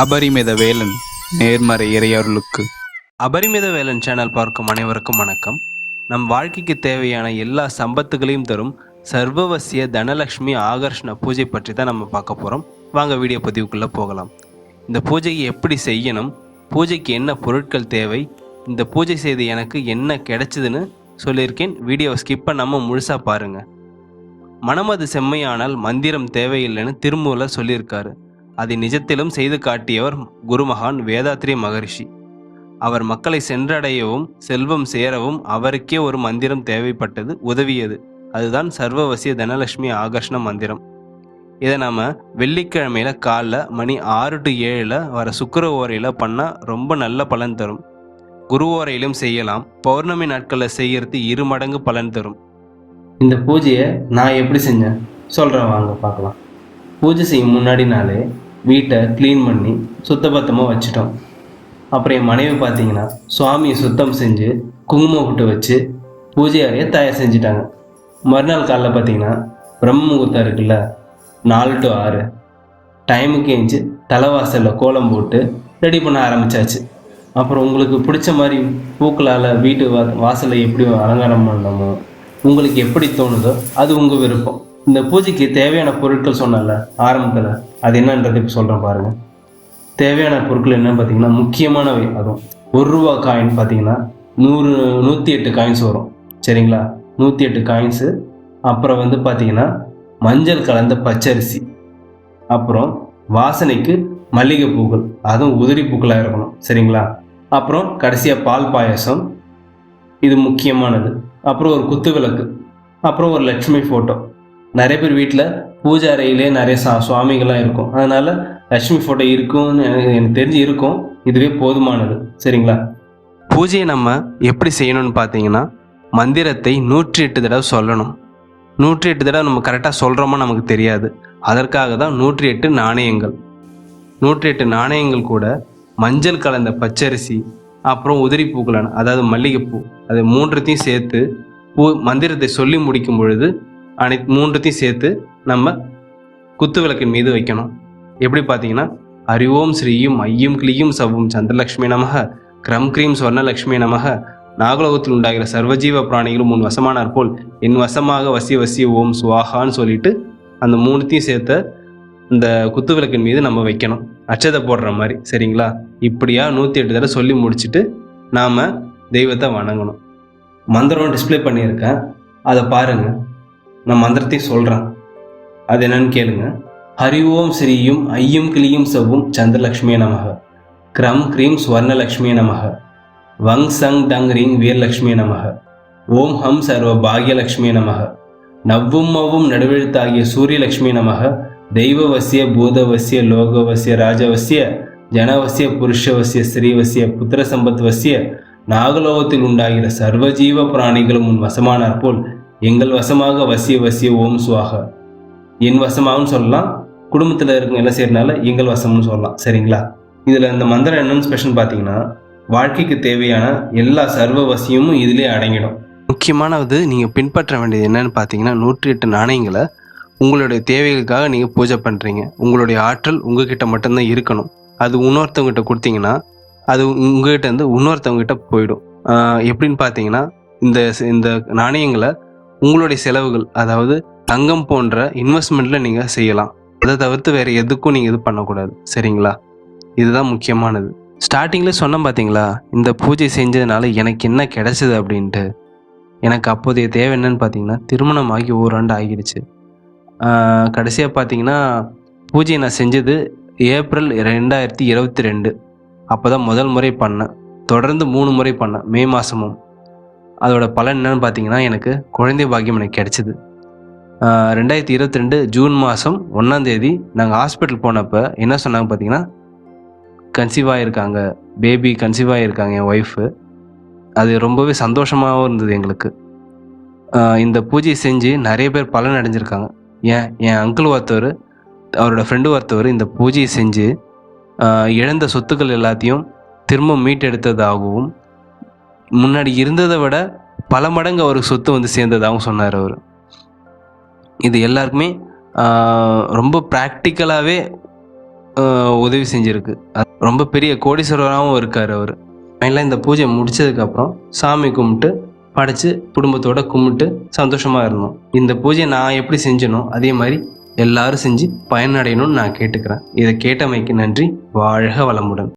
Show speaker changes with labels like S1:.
S1: அபரிமித வேலன் நேர்மறை இறையருளுக்கு.
S2: அபரிமித வேலன் சேனல் பார்க்கும் அனைவருக்கும் வணக்கம். நம் வாழ்க்கைக்கு தேவையான எல்லா சம்பத்துகளையும் தரும் சர்வவசிய தனலக்ஷ்மி ஆகர்ஷண பூஜை பற்றி தான் நம்ம பார்க்க போகிறோம் வாங்க வீடியோ பதிவுக்குள்ளே போகலாம். இந்த பூஜையை எப்படி செய்யணும்? பூஜைக்கு என்ன பொருட்கள் தேவை? இந்த பூஜை செய்து எனக்கு என்ன கிடைச்சதுன்னு சொல்லியிருக்கேன். வீடியோவை ஸ்கிப் பண்ணாமல் முழுசாக பாருங்கள் மனமது செம்மையானால் மந்திரம் தேவையில்லைன்னு திருமூல சொல்லியிருக்காரு. அதை நிஜத்திலும் செய்து காட்டியவர் குருமகான் வேதாத்ரி மகரிஷி. அவர் மக்களை சென்றடையவும் செல்வம் சேரவும் அவருக்கே ஒரு மந்திரம் தேவைப்பட்டது உதவியது. அதுதான் சர்வவசிய தனலட்சுமி ஆகர்ஷண மந்திரம். இதை நாம் வெள்ளிக்கிழமையில காலைல மணி ஆறு டு ஏழில் வர சுக்கர ஓரையில் பண்ணால் ரொம்ப நல்ல பலன் தரும். குரு ஓரையிலும் செய்யலாம். பௌர்ணமி நாட்களில் செய்யறது இரு மடங்கு பலன் தரும். இந்த பூஜையை நான் எப்படி செஞ்சேன்? சொல்கிறேன் வாங்க பார்க்கலாம். பூஜை செய்யும் முன்னாடி நாளே வீட்டை க்ளீன் பண்ணி சுத்தபத்தமாக வச்சிட்டோம். அப்புறம் என் மனைவி பார்த்தீங்கன்னா சுவாமியை சுத்தம் செஞ்சு குங்குமம் விட்டு வச்சு பூஜை அறையை தயார் செஞ்சிட்டாங்க. மறுநாள் காலைல பார்த்தீங்கன்னா பிரம்ம முகூர்த்தம் இருக்குல்ல நாலு டு ஆறு. டைமுக்கு எழுந்து தலைவாசலில் கோலம் போட்டு ரெடி பண்ண ஆரம்பிச்சாச்சு. அப்புறம் உங்களுக்கு பிடிச்ச மாதிரி பூக்களால் வீட்டு வா வாசலை எப்படி அலங்காரம் பண்ணணுமோ உங்களுக்கு எப்படி தோணுதோ அது உங்கள் விருப்பம். இந்த பூஜைக்கு தேவையான பொருட்கள் சொன்னல ஆரம்பத்தில் அது என்னன்றதை இப்போ சொல்கிறேன் பாருங்கள் தேவையான பொருட்கள் என்னன்னு பார்த்தீங்கன்னா முக்கியமானவை அதுவும். ஒரு ரூபா காயின் பார்த்தீங்கன்னா நூறு நூற்றி எட்டு காயின்ஸ் வரும். சரிங்களா? நூற்றி எட்டு காயின்ஸு அப்புறம் வந்து பார்த்தீங்கன்னா மஞ்சள் கலந்த பச்சரிசி. அப்புறம் வாசனைக்கு மல்லிகை பூக்கள் அதுவும் உதிரி பூக்களாக இருக்கணும். சரிங்களா? அப்புறம் கடைசியாக பால் பாயசம். இது முக்கியமானது. அப்புறம் ஒரு குத்து விளக்கு அப்புறம் ஒரு லட்சுமி ஃபோட்டோ நிறைய பேர் வீட்டில் பூஜை அறையிலே நிறைய சா சுவாமிகள்லாம் இருக்கும். அதனால் லட்சுமி ஃபோட்டோ இருக்கும்னு எனக்கு எனக்கு தெரிஞ்சு இருக்கும். இதுவே போதுமானது. சரிங்களா? பூஜையை நம்ம எப்படி செய்யணும்னு பார்த்தீங்கன்னா மந்திரத்தை நூற்றி எட்டு தடவை சொல்லணும். நூற்றி எட்டு தடவை நம்ம கரெக்டாக சொல்கிறோமோ நமக்கு தெரியாது. அதற்காக தான் நூற்றி எட்டு நாணயங்கள். நூற்றி எட்டு நாணயங்கள் கூட மஞ்சள் கலந்த பச்சரிசி அப்புறம் உதிரி பூக்களான அதாவது மல்லிகைப்பூ அது மூன்றத்தையும் சேர்த்து பூ மந்திரத்தை சொல்லி முடிக்கும் பொழுது அனை மூன்றுத்தையும் சேர்த்து நம்ம குத்து விளக்கின் மீது வைக்கணும். எப்படி பார்த்தீங்கன்னா அறிவோம் ஸ்ரீயும் ஐயும் கிளியும் சவ்வும் சந்திரலக்ஷ்மி நமக கிரம் கிரீம் சொர்ணலக்ஷ்மி நமக நாகலோகத்தில் உண்டாகிற சர்வஜீவ பிராணிகளும் உன் வசமானார் போல் என் வசமாக வசிய வசி ஓம் சுவாகான்னு சொல்லிட்டு அந்த மூணுத்தையும் சேர்த்த இந்த குத்து விளக்கின் மீது நம்ம வைக்கணும். அச்சதை போடுற மாதிரி சரிங்களா? இப்படியா நூற்றி எட்டு தடவை சொல்லி முடிச்சுட்டு நாம் தெய்வத்தை வணங்கணும். மந்திரம் டிஸ்ப்ளே பண்ணியிருக்கேன். அதை பாருங்கள் நான் மந்திரத்தை சொல்கிறேன் அது என்னன்னு கேளுங்க. ஹரி ஓம் ஸ்ரீயும் ஐயும் கிளியும் சவ்வும் சந்திரலக்ஷ்மியே நமக. கிரம் க்ரீம் ஸ்வர்ணலக்ஷ்மியே நமக. வங் சங் டங் ரீங் வீரலக்ஷ்மியே நமக. ஓம் ஹம் சர்வ பாக்யலக்ஷ்மியே நமக. நவ்வும் மவ்வும் நடுவெழுத்தாகிய சூரியலக்ஷ்மி நமக. தெய்வவசிய பூதவசிய லோகவசிய ராஜவசிய ஜனவசிய புருஷவசிய ஸ்ரீவசிய புத்திர சம்பத்வசிய நாகலோகத்தில் உண்டாகிற சர்வஜீவ பிராணிகளும் உன் வசமானார் போல் எங்கள் வசமாக வசிய வசிய ஓம் சுவாக. என் வசமாகவும் சொல்லலாம் குடும்பத்தில் இருக்கிற எல்லாம் செய்யறதுனால எங்கள் வசம்னு சொல்லலாம் சரிங்களா? இதில் இந்த மந்திரம் என்னன்னு ஸ்பெஷல் பார்த்தீங்கன்னா வாழ்க்கைக்கு தேவையான எல்லா சர்வ வசியமும் இதிலே அடங்கிடும். முக்கியமானது நீங்கள் பின்பற்ற வேண்டியது என்னன்னு பார்த்தீங்கன்னா நூற்றி எட்டு நாணயங்களை உங்களுடைய தேவைகளுக்காக நீங்கள் பூஜை பண்ணுறீங்க உங்களுடைய ஆற்றல் உங்ககிட்ட மட்டும்தான் இருக்கணும். அது இன்னொருத்தவங்ககிட்ட கொடுத்தீங்கன்னா அது உங்ககிட்ட இருந்து இன்னொருத்தவங்ககிட்ட போயிடும். எப்படின்னு பார்த்தீங்கன்னா இந்த இந்த நாணயங்களை உங்களுடைய செலவுகள் அதாவது தங்கம் போன்ற இன்வெஸ்ட்மெண்ட்டில் நீங்கள் செய்யலாம். அதை தவிர்த்து வேறு எதுக்கும் நீங்கள் இது பண்ணக்கூடாது. சரிங்களா? இதுதான் முக்கியமானது. ஸ்டார்டிங்கில் சொன்னேன் பார்த்தீங்களா இந்த பூஜை செஞ்சதுனால எனக்கு என்ன கிடைச்சது அப்படின்ட்டு. எனக்கு அப்போதைய தேவை என்னன்னு பார்த்தீங்கன்னா திருமணம் ஆகி ஓராண்டு ஆகிடுச்சு. கடைசியாக பார்த்தீங்கன்னா பூஜையை நான் செஞ்சது ஏப்ரல் ரெண்டாயிரத்தி இருபத்தி ரெண்டு. அப்போ தான் முதல் முறை பண்ணேன். தொடர்ந்து மூணு முறை பண்ணேன். மே மாதமும் அதோட பலன் என்னன்னு பார்த்தீங்கன்னா எனக்கு குழந்தை பாக்கியம் எனக்கு கிடைச்சிது. ரெண்டாயிரத்தி இருபத்தி ரெண்டு ஜூன் மாதம் ஒன்றாந்தேதி நாங்கள் ஹாஸ்பிட்டல் போனப்போ என்ன சொன்னாங்க பார்த்தீங்கன்னா கன்சீவ் ஆகியிருக்காங்க பேபி கன்சீவ் ஆகியிருக்காங்க என் ஒய்ஃபு. அது ரொம்பவே சந்தோஷமாகவும் இருந்தது எங்களுக்கு. இந்த பூஜையை செஞ்சு நிறைய பேர் பலன் அடைஞ்சிருக்காங்க. ஏன் என் அங்கிள் ஒருத்தவர் அவரோட ஃப்ரெண்டு ஒருத்தவர் இந்த பூஜையை செஞ்சு இழந்த சொத்துக்கள் எல்லாத்தையும் திரும்ப மீட்டெடுத்ததாகவும் முன்னாடி இருந்ததை விட பல மடங்கு அவருக்கு சொத்து வந்து சேர்ந்ததாகவும் சொன்னார் அவர். இது எல்லாருக்குமே ரொம்ப ப்ராக்டிக்கலாகவே உதவி செஞ்சிருக்கு. ரொம்ப பெரிய கோடீஸ்வரராகவும் இருக்கார் அவர். ஃபைனலாக இந்த பூஜை முடிச்சதுக்கப்புறம் சாமி கும்பிட்டு படைச்சு குடும்பத்தோட கும்பிட்டு சந்தோஷமாக இருந்தோம். இந்த பூஜையை நான் எப்படி செஞ்சனோ அதே மாதிரி எல்லாரும் செஞ்சு பயனடையணும்னு நான் கேட்டுக்கிறேன். இதை கேட்டமைக்கு நன்றி. வாழ்க வளமுடன்.